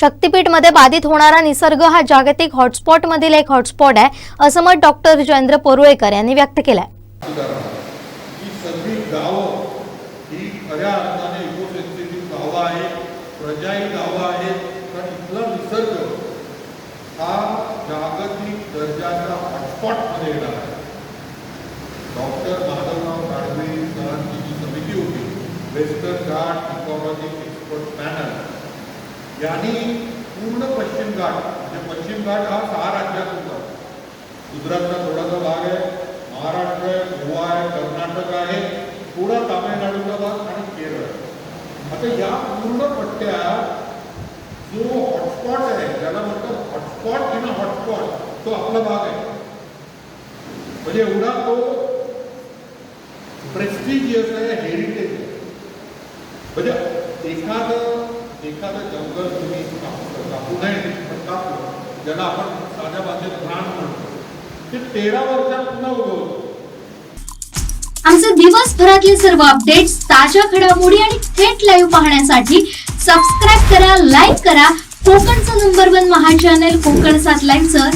शक्तीपीठमध्ये बाधित होणारा निसर्ग हा जागतिक हॉटस्पॉट मधील एक हॉटस्पॉट आहे असं मत डॉक्टर जयेंद्र परुळेकर यांनी व्यक्त केलंय. डॉक्टर माधवराव गाडवे सरांची जी समिती होती western ghat ecology expert panel यांनी पूर्ण पश्चिम घाट म्हणजे पश्चिम घाट हा सहा राज्यात होता गुजरातचा थोडासा भाग आहे महाराष्ट्र आहे गोवा आहे कर्नाटक आहे थोडा तामिळनाडूचा भाग आणि केरळ. आता या पूर्ण पट्ट्यात जो हॉटस्पॉट आहे ज्याला म्हणतात हॉटस्पॉट इन हॉटस्पॉट तो आपला भाग आहे. म्हणजे एवढा तो प्रेस्टिजियस आहे हेरिटेज म्हणजे एखादं एखादं जंगल तुम्ही कापू कापू नये पण कापलं ज्याला आपण साध्या भाषेत प्राण म्हणतो ते तेरा वर्षात पुन्हा उगवतो. आमचे दिवसभरातील सर्व अपडेट्स ताज्या घडामोडी आणि थेट लाईव्ह पाहण्यासाठी सबस्क्राईब करा लाईक करा. कोकणचं number one Maha channel Konkan सात लाईनचं